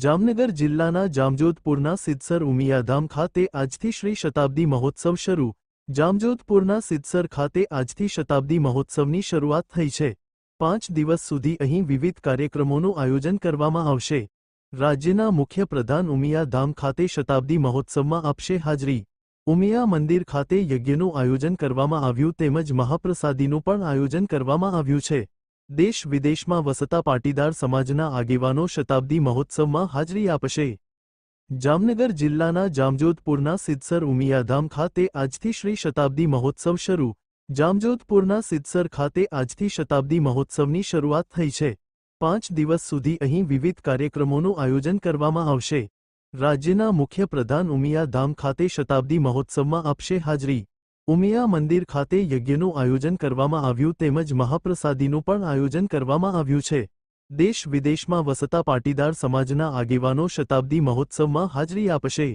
જામનગર જિલ્લાના જામજોધપુરના સિદ્ધસર ઉમિયાધામ ખાતે આજથી શ્રી શતાબ્દી મહોત્સવ શરૂ. જામજોધપુરના સિદ્ધસર ખાતે આજથી શતાબ્દી મહોત્સવની શરૂઆત થઈ છે. પાંચ દિવસ સુધી અહીં વિવિધ કાર્યક્રમોનું આયોજન કરવામાં આવશે. રાજ્યના મુખ્ય પ્રધાન ઉમિયાધામ ખાતે શતાબ્દી મહોત્સવમાં આપશે હાજરી. ઉમિયા મંદિર ખાતે યજ્ઞનું આયોજન કરવામાં આવ્યું તેમજ મહાપ્રસાદીનું પણ આયોજન કરવામાં આવ્યું છે. દેશ વિદેશમાં વસતા પાટીદાર સમાજના આગેવાનો શતાબ્દી મહોત્સવમાં હાજરી આપશે. જામનગર જિલ્લાના જામજોધપુરના સિદ્ધસર ઉમિયાધામ ખાતે આજથી શ્રી શતાબ્દી મહોત્સવ શરૂ. જામજોધપુરના સિદ્ધસર ખાતે આજથી શતાબ્દી મહોત્સવની શરૂઆત થઈ છે. પાંચ દિવસ સુધી અહીં વિવિધ કાર્યક્રમોનું આયોજન કરવામાં આવશે. રાજ્યના મુખ્ય પ્રધાન ઉમિયાધામ ખાતે શતાબ્દી મહોત્સવમાં આપશે હાજરી. ઉમિયા મંદિર ખાતે યજ્ઞનું આયોજન કરવામાં આવ્યું તેમજ મહાપ્રસાદીનું પણ આયોજન કરવામાં આવ્યું છે. દેશ વિદેશમાં વસતા પાટીદાર સમાજના આગેવાનો શતાબ્દી મહોત્સવમાં હાજરી આપશે.